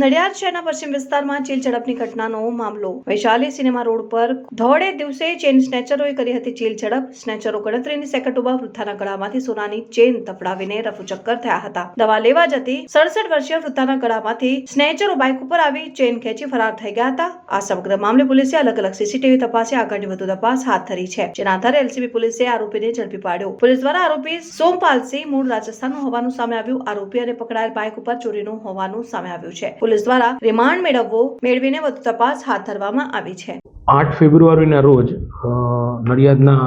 નડિયાદ શહેરના પશ્ચિમ વિસ્તારમાં ચીલ ઝડપની ઘટનાનો મામલો. વૈશાલી સિનેમા રોડ પર ધોળે દિવસે ચેન સ્નેચરોએ કરી હતી ચીલ ઝડપ. સ્નેચરો ગણતરીની સેકન્ડોમાં વૃદ્ધાના ગળામાંથી સોનાની ચેન તફડાવીને રફુચક્કર થયા હતા. દવા લેવા જતી સડસઠ વર્ષીય વૃદ્ધાના ગળામાંથી સ્નેચરો બાઇક ઉપર આવી ચેન ખેંચી ફરાર થઈ ગયા હતા. આ સમગ્ર મામલે પોલીસે અલગ અલગ સીસીટીવી તપાસે આગળની વધુ તપાસ હાથ ધરી છે. જેના આધારે એલસીબી પોલીસે આરોપીને ઝડપી પાડ્યો. પોલીસ દ્વારા આરોપી સોમપાલસિંહ મૂળ રાજસ્થાનનું હોવાનું સામે આવ્યું. આરોપી અને પકડાયેલ બાઇક ઉપર ચોરીનું હોવાનું સામે આવ્યું છે. પોલીસ દ્વારા રિમાન્ડ મેળવવો મેળવીને વધુ તપાસ હાથ ધરવામાં આવી છે. આઠ ફેબ્રુઆરીના રોજ નડિયાદના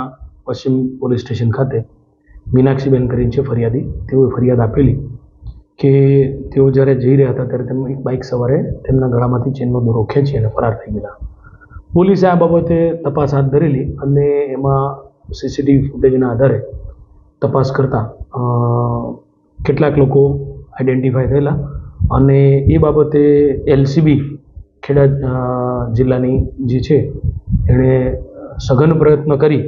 પશ્ચિમ પોલીસ સ્ટેશન ખાતે મીનાક્ષીબેન કરીને છે ફરિયાદી. તેઓએ ફરિયાદ આપેલી કે તેઓ જ્યારે જઈ રહ્યા હતા ત્યારે તેમની બાઇક સવારે તેમના ગળામાંથી ચેનનો દોરો ખેંચી અને ફરાર થઈ ગયેલા. પોલીસે આ બાબતે તપાસ હાથ ધરેલી અને એમાં સીસીટીવી ફૂટેજના આધારે તપાસ કરતાં કેટલાક લોકો આઈડેન્ટિફાય થયેલા. અને એ બાબતે એલસીબી ખેડા જિલ્લાની જે છે, એણે સઘન પ્રયત્ન કરી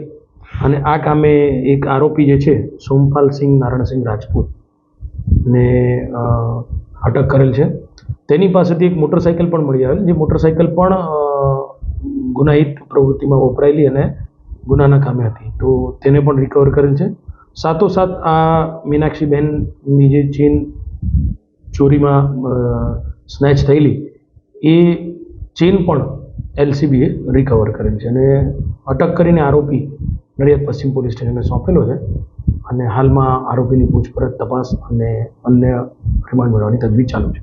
અને આ કામે એક આરોપી જે છે સોમપાલસિંહ નારણસિંહ રાજપૂત ને અટક કરેલ છે. તેની પાસેથી એક મોટરસાઇકલ પણ મળી આવેલ, જે મોટરસાઇકલ પણ ગુનાહિત પ્રવૃત્તિમાં વપરાયેલી અને ગુનાના કામે હતી. તો તેને પણ રિકવર કરેલ છે. સાથોસાથ આ મીનાક્ષીબેનની જે ચેન ચોરીમાં સ્નેચ થયેલી, એ ચેન પણ એલસીબીએ રિકવર કરેલ છે. અને અટક કરીને આરોપી નડિયાદ પશ્ચિમ પોલીસ સ્ટેશને સોંપેલો છે અને હાલમાં આરોપીની પૂછપરછ, તપાસ અને અન્ય રિમાન્ડ મેળવવાની તજવીજ ચાલુ છે.